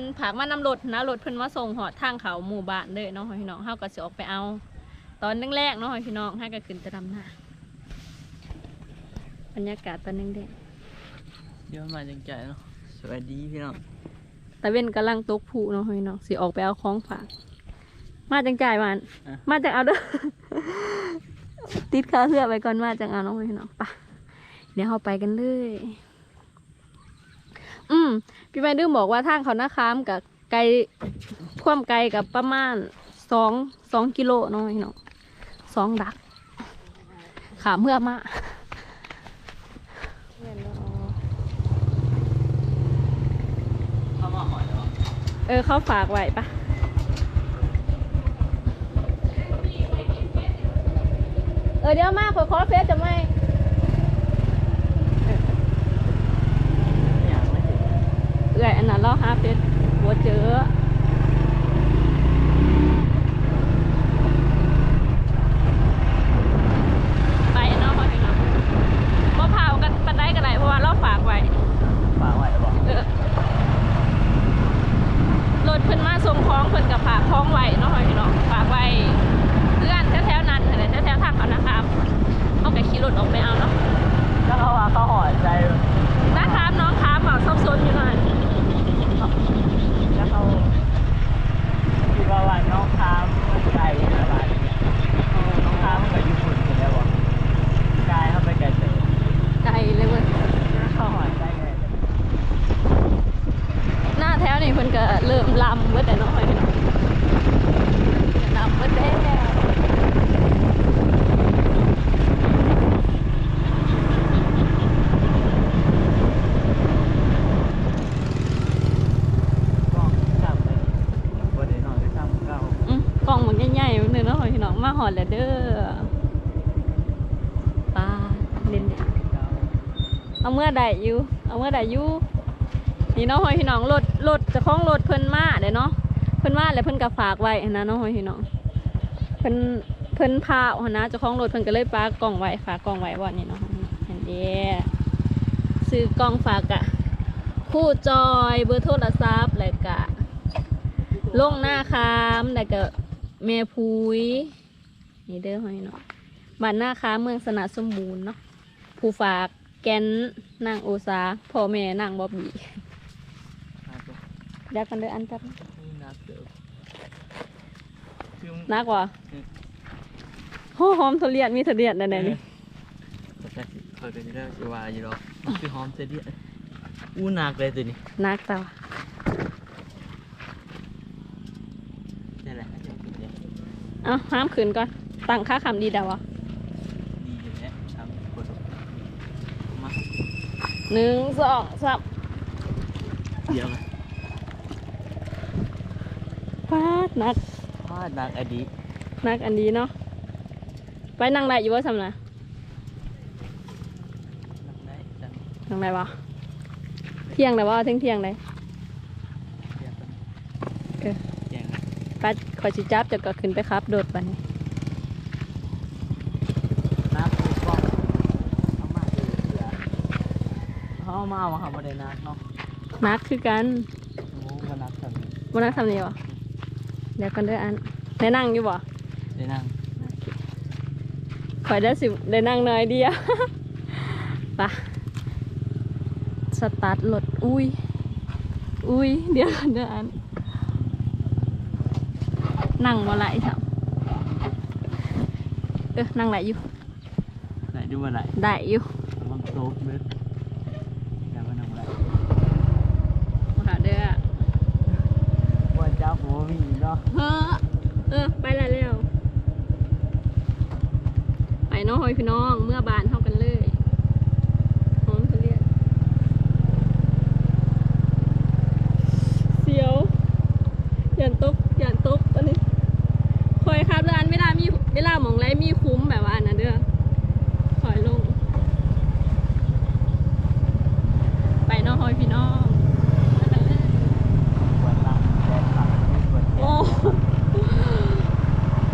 นผากมานำรถนะรถเพิ่นมาส่งหอดทางเขาหมู่บ้านเลยเนาะพี่น้องเฮาก็สิออกไปเอา ตอนแรกๆเนาะพี่น้องให้ก็ขึ้นแตะดำหน้าบรรยากาศตอนแดงเดี๋ยวมาจังใจเนาะสวัสดีพี่น้องๆตะเว้นกำลังตกผูเนาะพี่น้องสิออกไปเอาของฝากมาจังจ่ายมันมาจังเอาเด้อติดค่าเพื่อไปก่อนมาจังเอาเนาะพี่น้องไปะเดี๋ยวเราไปกันเลย อืมพี่แม่ดื้มบอกว่าทางเขาหน้าค้ามกับไกลความไกลกับประมาณสองสองกิโลเนาะพี่น้องสองดัก ขาเพื่อมาเออเขาฝากไว้ปะเออเดี๋ยวมาขอขอเฟซจะไม่ อย่างไม่ถึง เอื่อยอันนั้นเราหาเฟซหัวเจอ ไปเนาะพอถึงแล้วบ่เผากันปันได้กันไหนเพราะว่าเราฝากไว้ ฝากไว้หรอ เออรถเพิ่นมาส่งของเพิ่นกับฝากของไว้เนาะพี่น้องฝากไว้เพื่อนแถวๆนั้นแหละแถวๆทางเขานะครับเอาไปขี่รถออกไปเอาเนาะ ก็เขาว่าเขาหอยใจ นะครับน้องครับเปล่าซับซ้อนอยู่หน่อย แล้วเขาคิดว่าว่าน้องค้ามใจอะไรเนี่ยน้องค้ามมันก็อยู่ฝุ่นกันแล้วบ่กายเข้าไปไกลเตะ ไกลเลยเว้ย เขาหอยใจไง หน้าแถวนี่เพิ่นก็เริ่มลำเบิดแต่น้อยพี่น้องลำเบิดแล้ว ก็ทำเลยบ่ได้นอนได้ทำเก้า อืมกล่องมันใหญ่ๆเนึงเนาะพี่น้องมา หอดแล้วเด้อปลาเล่นเอาเมื่อใดอยู่เอาเมื่อใดอยู่นี่เนาะพี่น้องรถรถจะคล้องรถเพิ่นมาเด้เนาะเพิ่นมาแล้วเพิ่นก็ฝากไว้หั้นนะเนาะพี่น้องเพิ่นเพิ่นพาเอาหั้นนะเจ้องรถเพิ่นก็เลยปลากล่องไว้ฝากกล่องไว้บ่นี่เนาะเห็นเด้ซื้อกล่องฝากอะคู่จอยเบอร์โทรศัพท์แล้วก็ลงหน้าคามแล้วก็แม่พุ้ย นี่เด้อพี่น้องบ้านหน้าคามเมืองสนาสมบูรณ์เนาะผู้ฝากแกนนางโอซาพ่อแม่นางบอบบี้ครับผมเดี๋ยวกันเด้ออันตับนี่นักเสือคือนักว่ะโหหอมทุเรียนมีทุเรียนแน่ๆนี่แต่สิเคยเป็นเรื่องสิว่าอยู่หรอกมันคือหอมเสียดิอู้หนักเลยตัวนี้นักแต่ว่านี่นแหละจะเป็นเนี่ยเอาห้ามขืนก่อน ตั้งค่าคำดีเดาวะดีอยู่เนี่ยทำกดมาหนึ่งสองสามเดี๋ยวนะฟาดนักพลาดนักอดีตนักอันดีเนาะไปนั่งได้อยู่ว่าสำนะนักได้จังนั่งได้วะเที่ยงได้วะเที่ยงเที่ยงได้เดี๋ยวกันเออแย่งนะ ไปขอยชิจับจะก็ขึ้นไปครับ โดดไปนี่น้ำถูกต้องเอามาดูเสือเขาเอามาเอามาทำอะไรนักเนาะนักคือกันโอ้มานักทำวันนักทำนี่วะเดี๋ยวกันเด้ออันได้นั่งอยู่บ่ได้นั่งข่อยได้สิได้นั่งน้อยเดียวปะสตาร์ทรถอุ้ยอุ้ยเดี๋ยวก่อนเดี๋ยวอันนั่งบ่ไหลครับเออนั่งไหลอยู่ไหนดูมาไหนได้อยู่มันโต๊ะเลยอย่ามานั่งไหน มาหาเด้อ ว่าเจ้าหัวมีเนาะ เฮ้อเออ ไปแล้วเร็วไปเน้องหอยพี่น้อง เมื่อบานเท่ากันเลยหอมทุเรียนเสียวหยันตกยันตกอันนี้คอยครับร้านเวลามีเวลาหมองไรมีคุ้มแบบว่านนั้นเด้อคอยลง ไปเน้องหอยพี่น้องไปกันเลย ปวดหลังแดดหลังปวดแข โอ้ น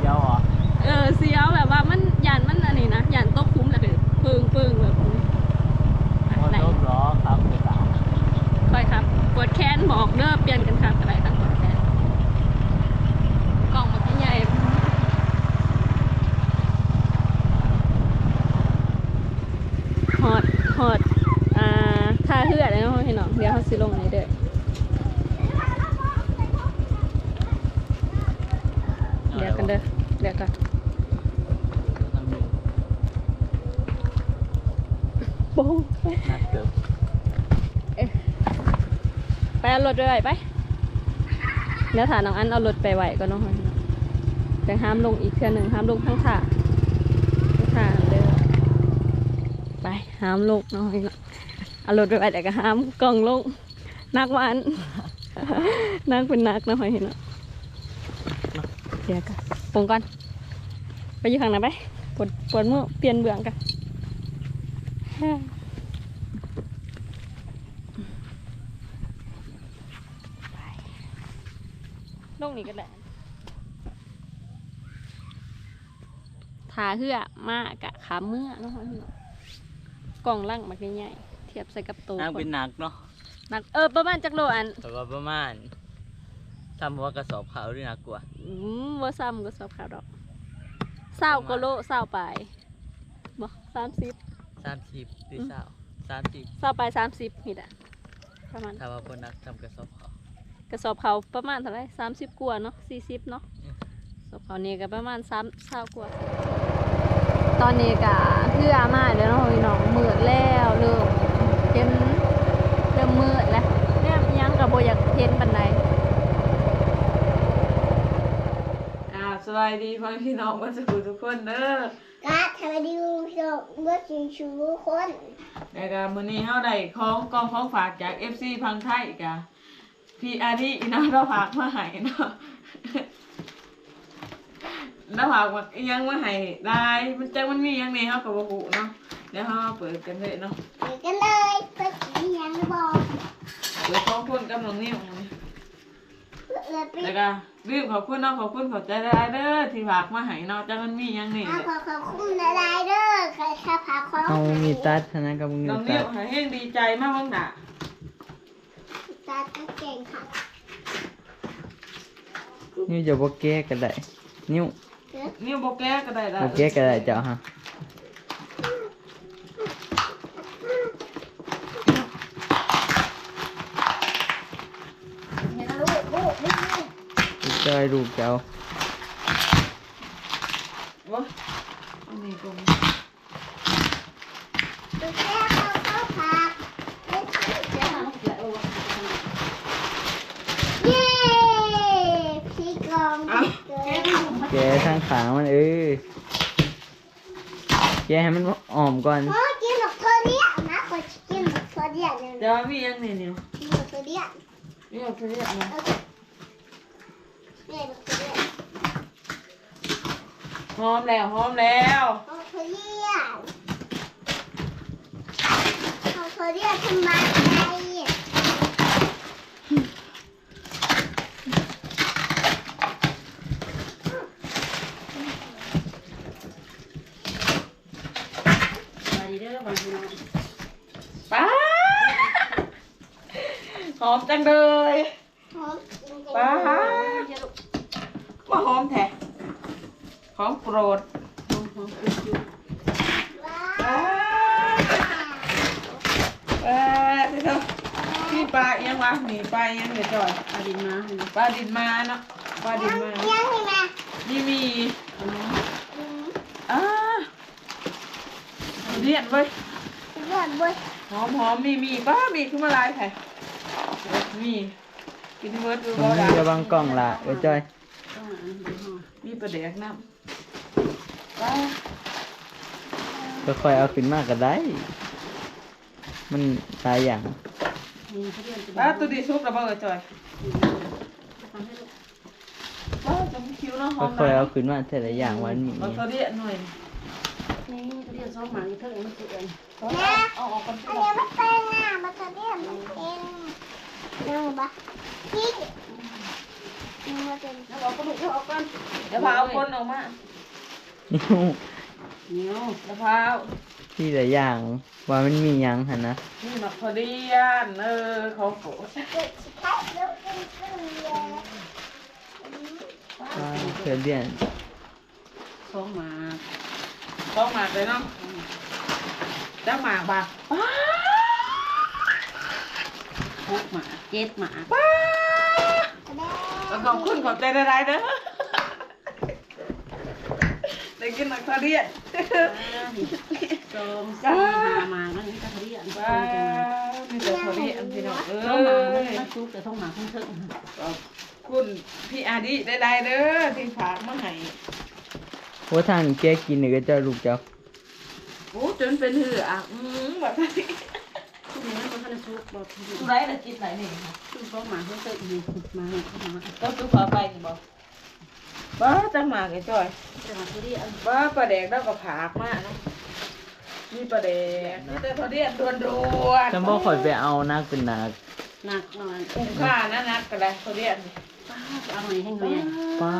เดี๋ยวเหรอ เออเสียวแบบว่ามันยันมันอันนี้นะยันตกคุ้มแล้วก็ปึ้งปึ้งแบบนี้ พอ ไหน โดนล้อครับเดี๋ยวสาว ครับปวดแขนบอกเด้อเปลี่ยนกันครับอะไรครับปวดแขนกล่องมันใหญ่ฮ อดฮอดอ่าท่าเหือดเลยเนาะพี่น้องเดี๋ยวเขาสิลงในเด้อเดี๋ยวกันเด้อเดี๋ยวกันโป้งนักเติบไปเอารถไปไหวไปเดี๋ยวถาน้องอันเอารถไปไหวก็น้องจังห้ามลงอีกเทื่อหนึ่งห้ามลงทั้งถ่าทั้งถ่าเด้อไป ห้ามลงน้องเอารถไปไหวแต่ก็ห้ามกล่องลงนักวันนักเป็นนักนะหอยเห็นเนาะเดี๋ยวกันปงก่อนไปอยู่ข้างในไปปวดปวดมือเปลี่ยนเบื้องกันลงนี่ก็ได้ทาเหื่อมากะขาเมื่อนาะพี่น้อ กล่องล่างมากใหญ่ๆเทียบใส่กับโตวนักเป็นหนักเนาะหนักเออประมาณจักโลอันแต่ว่าประมาณทำว่ากระสอบขาวด้วยนักกว่า อืมว่าซ้ำก็สอบขาวดอกเศร้าก็โลเศร้าไปบ่สามสิบสามสิบหรือเศร้าสามสิบเศร้าไปสามสิบนี่แหละประมาณถ้าว่าคนนักทำกระสอบขาวกระสอบเขาประมาณเท่าไหรสามสิบกว่าเนาะสี่สิบเนาะอืมกระสอบเขานี่ก็ประมาณสามเศร้ากว่า ตอนนี้ก็เพื่อมาเดี๋ยวเนาะพี่น้องมืดแล้วเริ่มเห็นเริ่มมืดแล้วเนี่ยยังกับโบอยากเห็นปันไดอ่าสวัสดีพ่อพี่น้องวันสกุลทุกคนเด้อกะทำไมดิวพี่น้องเมื่อกินชูคนแล้วก็มื้อนี้เฮาได้ของกองของฝากจาก FC พังไทยกะพี่อาดิอีน้าเราฝากมาให้เนาะ แล้วฝากมาอิหยังมาให้ได้ มันจังมันมีอิหยังนี่เฮาก็บ่ฮู้เนาะเดี๋ยวเฮาเปิดกันเลยเนาะไปกันเลยเพื่อกินยังบอกเปิดของคนกับน้องนิ้วนี่เพื่อเลยไปแล้วก็รีบขอบคุณเนาะขอบคุณขอบใจได้เด้อที่ฝากมาให้เนาะจังมันมีอิหยังนี่เอาขอขอบคุณละลายเด้อใครข้าพาของเอามีตัดเท่านั้นกับมีน้องตันิ้วดให้เฮงดีใจมากบ้างน่ะตาตาเก่งค่ะ นิ้วจะบ่แก้ก็ได้นิ้ว นิ้วบ่แก้ก็ได้ละบ่แก้ก็ได้เจ้าฮะเห็นลูกลูกลูกลูกจอยลูกเจ้า โอ้ยอันนี้ก็มี ตัวแก้เขาเขาพาเล่นเย้พี่กองเกิด แกทาง ขามันเออแกให้มันอ่อมก่อนโอ้กินหมกตัวเดียวนะคนกินหมกตัวเดียวเลยเดี๋ยวมียังนี่นิ้วกินหมกตัวเดียวนี่เอาไปเรียกนะโอเคเนี่ยหมกตัวเดียวหอมแล้วหอมแล้วหมกตัวเดียวหมกตัวเดียวทำไมไง ป้าหอ มจังเลยหอมป้าว่าหอมแท้หอมโปรดว้าป้าป้าที่เธอพี่ปลาเอียงวะหนีปลาเอียงเดี๋ยวจอยปลาดินมาปลาดินมาเนาะปลาดินมายังไงแม่นี่มีอืมอ่าเรียนเว้ยยอดเว้ยหอมหอมมีมีป้ามีขึ้นมาลายไผ่ มีกินเวิร์ดดูมับ่นได้จะบังกล้องละเออจอยมีประเด็กน้ำป้าก็ค่อยเอาขึ้นมาก็ได้ มันหลายอย่างป้าตัวดีซุประเบิดจอยป้าจะมีคิวเนาะหก็อมค่อยนะเอาขึ้นมาแต่ละอย่างวันนี้เอาตัวเดียหน่อยแม่เอาออกกันอันนี้มันเป็นอะมันจะเรียกมันเป็น ยังปะพี่ยังมาเป็นเดี๋ยวเอากระดูกเอาออกกันเดี๋ยวพาเอาคนออกมานิ้วเดี๋ยวพาที่หลายอย่างว่ามันมีหยังหั่นนะนี่มาพอดียนเออเขาโกรธเกิดสิครับแล้วเป็นเพื่อนเลยว่าเธอเรียนท้องหมาท้องหมากเลยเนาะจ้าหมากบ่า หกหมาเจ็ดหมาแล้วขอบคุณขอบใจได้ๆเด้อได้กินหนักทะเลียนสองสี่ห้าหมานั่นนี่ก็เรียนว้ามีแต่ทะเลียนพี่น้องเอ้ท้องหมายมันซุกแต่ท้องหมาเพิ่งเถิงขอบคุณพี่อาดิได้ๆเด้อที่ฝากมาให้ว่าทางนี้แกกินนี่ก็เจะลูกเจ้าโอ้จนเป็นหืออะอืมแบบนี้ทุก อย่างมันก็ซุกบอกทุกไรละกินไหนนี่ค่ะท้องหมาเพิ่งเถิงนี่มาท้องหมาต้องตู้ขอไปกี่บอกบ้าจังหมากไอ้จ้อยจะมาที่เรียนบ้าปลาแดกแล้วก็ผากมากเนาะมีปลาแดกนี่แต่ทะเลียนด่วนๆจำบ่ข่อยไปเอานักเป็นนักหนักหน่อยคุ้มค่านะนักกันเลยทะเลียนนี่เอาหน่อยให้หน่อยป้า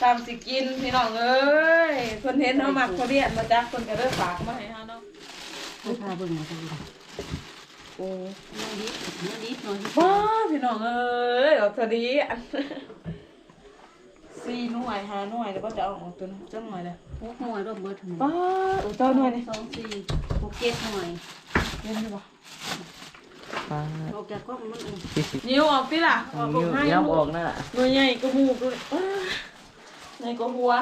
ทำสิกินพี่น้องเอ้ยคนเห็นเขามักทะเลียนมาจักคนก็เริ่มฝากมาให้เขาเนาะให้พาเบิ่งมาทางโอ้น้องดิบน้องดิบน้องดิบบ้าพี่น้องเอ้ยออกทะเลียนสี่หน่วยห้าหน่วยแล้วก็จะเอาออกตัวนึงจังหน่วยเลยหกหน่วยรวมเบิดทั้งหมบ้าดตัวเจ้าหน่วยนี่สองสี่หกเจ็ดหน่วยเห็นไหมบ่ป้าออกจากกล้องมันเองนิ้วออกพี่ล่ะออกนิ้วให้ยับออกนั่นแหละหน่วยใหญ่ก็มูกด้วยใหญ่ก็หัว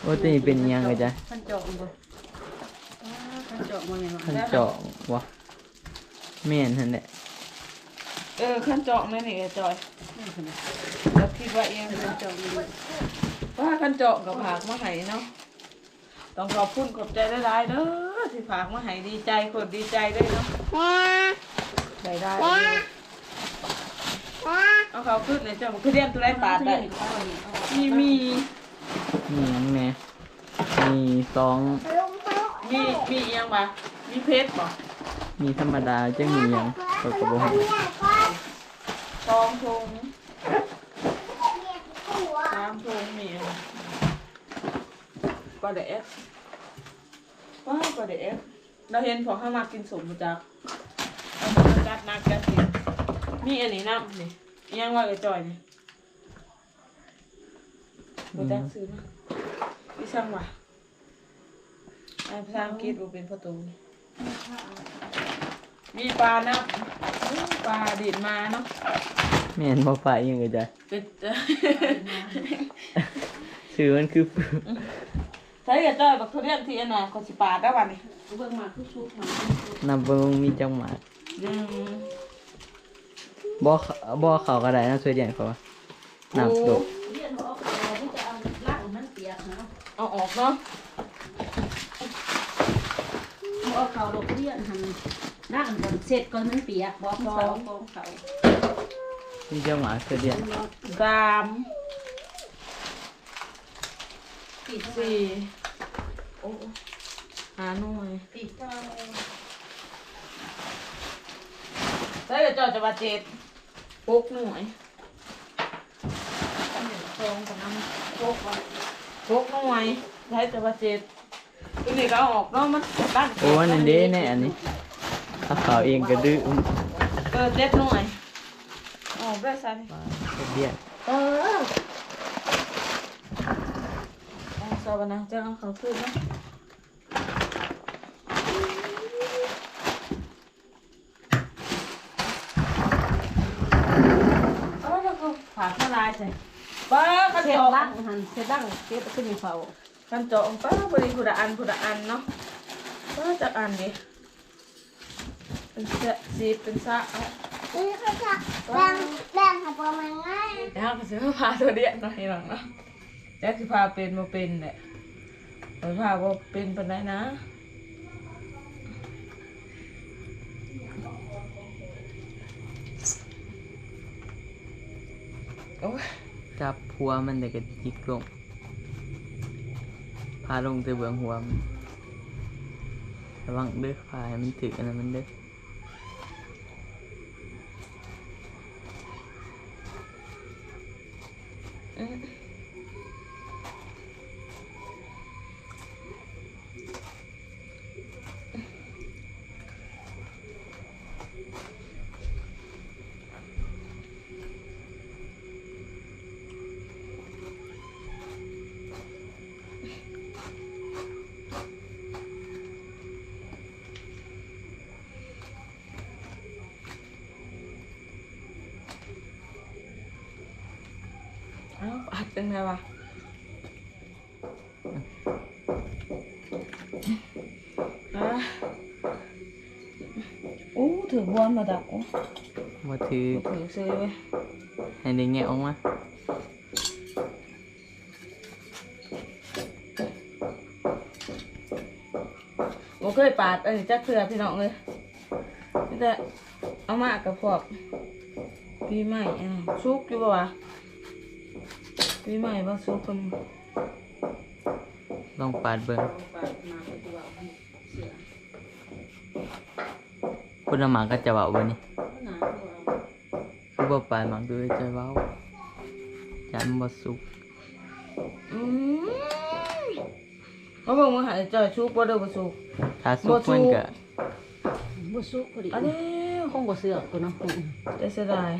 โอ้ตีเป็นยังไงจ๊ะท่านเจาะบ่ เจาะมันยังไงขันเจาะวะแม่นหั่นแหละเออขั้นเจาะนั่นนี่ไอ้จอยนี่คนนี้แล้วคิดว่าเองท่านเจาะมันว่าขั้นเจาะกับผากมาให้เนาะต้องขอบคุณขอบใจได้ๆเด้อที่ผากมาให้ดีใจคนดีใจด้วยเนาะแม่ได้ได้แม่แม่เอาเขาขึ้นเลยเจ้าคือเรียนตัวได้ปาดได้มีมีมีหยังแหน่มีสอง ลุงเขามีมีอีหยังบ่มีเพชรบ่มีธรรมดาจังมีหยังก็ก็บ่ฮู้เรียกก่อนทองทงเรียกหัวสามทงมีอันปลาเดะว้าวปลาเดะเราเห็นพอเข้ามากินสมบูจักเอามาจัดนักจัดกินมีอันนี้น้ำนี่อีหยังว่าไอ้จอยนี่บูจักซื้อมาพี่ช่างว่ะ อ่านภาษาอังกฤษบูเป็นประตูนี่มีปลาน้ำปลาดีดมาเนาะ แม่นบ่ไปหยังไงจ๊ะเป็นชื่อมันคือ ใช้กับจ้อยบักทุเรียนที่อันน่ะคนสิปาดได้วันนี้เบิ่งมาคือซุกมานับเบิ่งมีจังหมากอืมบ่เขาบ่เขาก็ได้นะช่วยเดียนเขาว่านับดกเรียนออกแล้วที่จะเอาล่างมันเปียกนะเอาออกเนาะ เอาเขาดอกเรียนหันล่างก่อนเสร็จก่อนมันเปียกบอกสองกองเขามีจังหมากช่วยเดียนสามสี่โอ้หาหน่วยปีกเก้าใช้กับจ้อยจะมาเจ็ดหกหน่วยสองกับน้ำหกว่ะหกหน่วยใช้จะมาเจ็ดตัว นี้ก็ออกเนาะมันตั้งโอ้นั่นเด้แน่อันนี้ถ้าขาวเองก็ดื้อเออเจ็ดหน่วยออกได้ซะนี่เดียเออเอบนะจะเอาเขาขึ้นเนาะเอาแล้วก็ฝากละลายใส่ป้ากันเสร็จเจาะล่างหันเสร็จล่างเก็บขึ้นอยู่เขา กันเจาะป้าบริผู้ละอันผู้ละอันเนาะป้าจากอันดิเป็นเสะสีเป็นสะเอานี่เขาจะแบ่งแบ่งให้ประมาณง่ายเดี๋ยวก็จะพาตัวเดียนหน่อยหลังเนาะแจ๊คคือพาเป็นมาเป็นแหละไปพาว่าเป็นเป็นไรนะโอ้ยจับหัวมันแต่ก็จิกลง พาลงแต่เบื้องหัวมันระวังเด้อพาให้มันถึกอันนั้นมันเด้อเออ เป็นไงวะอะโอ้ถือบอลมาดักโอ้มาถือถือซื้อไว้ให้ได้แงะออก มาโอ้เคยปาดอันนี้จักเถื่อพี่น้องเลยนี่แต่เอามากับพวกปีใหม่อะซุกอยู่ปะวะปีใหม่บ่ซุกคนลองปาดเบิ่งปาดมาเป็นตัวเสือคุณเอาหมาก็จะเว้าบ่นี่หนาตัวคือบ่ปาดหมักด้วยใจเว้ายันบ่สุกอืมมาเบิ่งมึงหาจ่อยซุกบ่เด้อบ่ซุกถ้าสุกบ่สุกมันก็บ่สุกพอดีอันนี้คงบ่เสือกตัวเนาะจะเสียดาย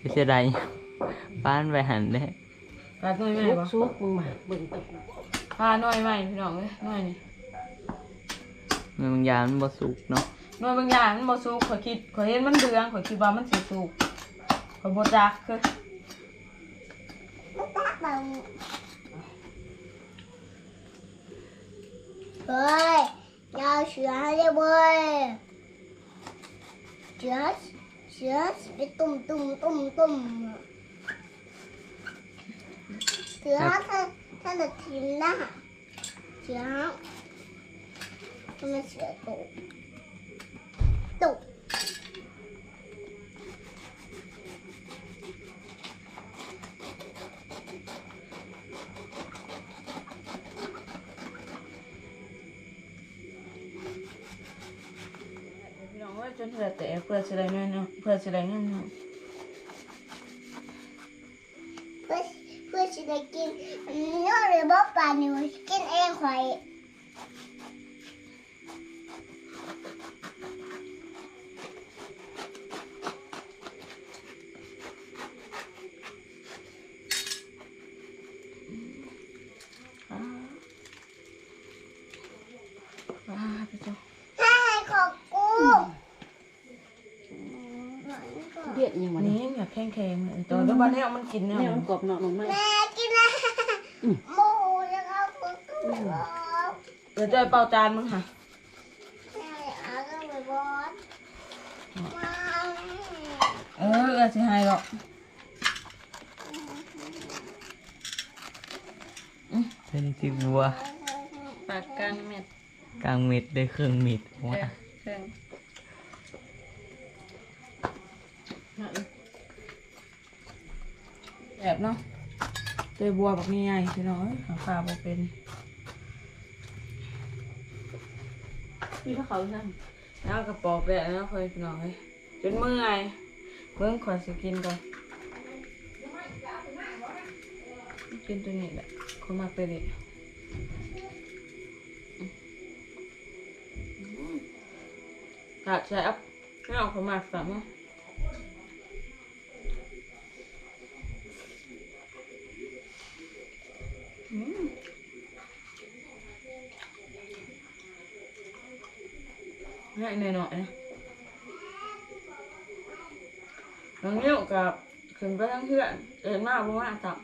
สิเสียดายปานไปหันเด้ ปลาหน่อยไหม่ปะซุกมึงหมาเบิ่งตึกปาหน่อยใหม่พี่น้องเอ้ยหน่อยนี่เงินบางอย่างมันบ่ซุกเนาะหน่อยบางอย่างมันบ่ซุกข่อยคิดข่อยเห็นมันเดืองข่อยคิดว่ามันสิสุกข่อยบ่จักคือเฮ้ยยาเสือให้ได้เว้ยเสือเสือไปตุ่มตุ่มตุ่มตุ่ม พื่อสิได้เงินเนาะเพื่อสิได้เงินเนาะ หนูกินเองข่อยว้าไปจ้ะให้ของกูเบียดยังวัวันนนี้นี้อยากแข็งแข็งๆตัวเดี๋ยววันนี้เอามันกินเนี่ยแม่มันกรอบเนาะลงมาแม่กินนะโม เดี๋ยวจอยเป่าจานมึงค่ะแม่เอาก็ไปบอสมาเออสิให้หรอกเป็นสิบัวปากกลางเม็ดกลางเม็ดได้เครึ่องเม็ดว่าเครื่องแบบเนาะเจอบัวแบบนี้ไงพี่น้องเอ้ยหาปลาบ่เป็น พี่พระเขาสั่งแล้วกระปอกแดดแล้วคอยหน่อยจนเมื่อยเบิ่งขอสิกินก่อนกินตัวนี้แหละคนมากไปดิขาดแซ่บไม่เอาคนมาสั่งมั้นาะอืม ง่ายหน่อยๆนะน้องนิ้วกับขึ้นไปทั้งเพื่อนเอินมากบ่มากจับ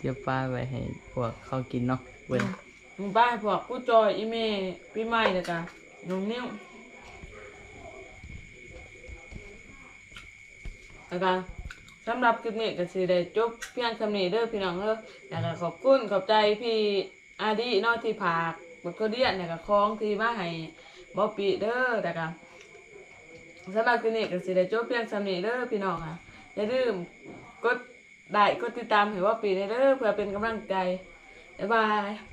เดี๋ยวป้าไว้ให้พวกเขากินเนาะเบิ่งหมึงบ้านพวกกูจอยอีเมปีใหม่เลยกะน้องนิ้วแล้วกันสำหรับคลิปนี้ก็สิได้จบเพียงคำนี้เด้อพี่น้องเด้อแล้วก็ขอบคุณขอบใจพี่ อาดีเนาะที่ผากบักตัวเดียนแล้วก็คล้องที่มาให้บ๊อบปีเด้อแต่ก็สำหรับคลินี้ก็สิได้จบเพียงสำนี้เด้อพี่น้องอะอย่าลืมกดไลค์กดติดตามให้ว่าปี้เด้อเพื่อเป็นกำลังใจบ๊ายบาย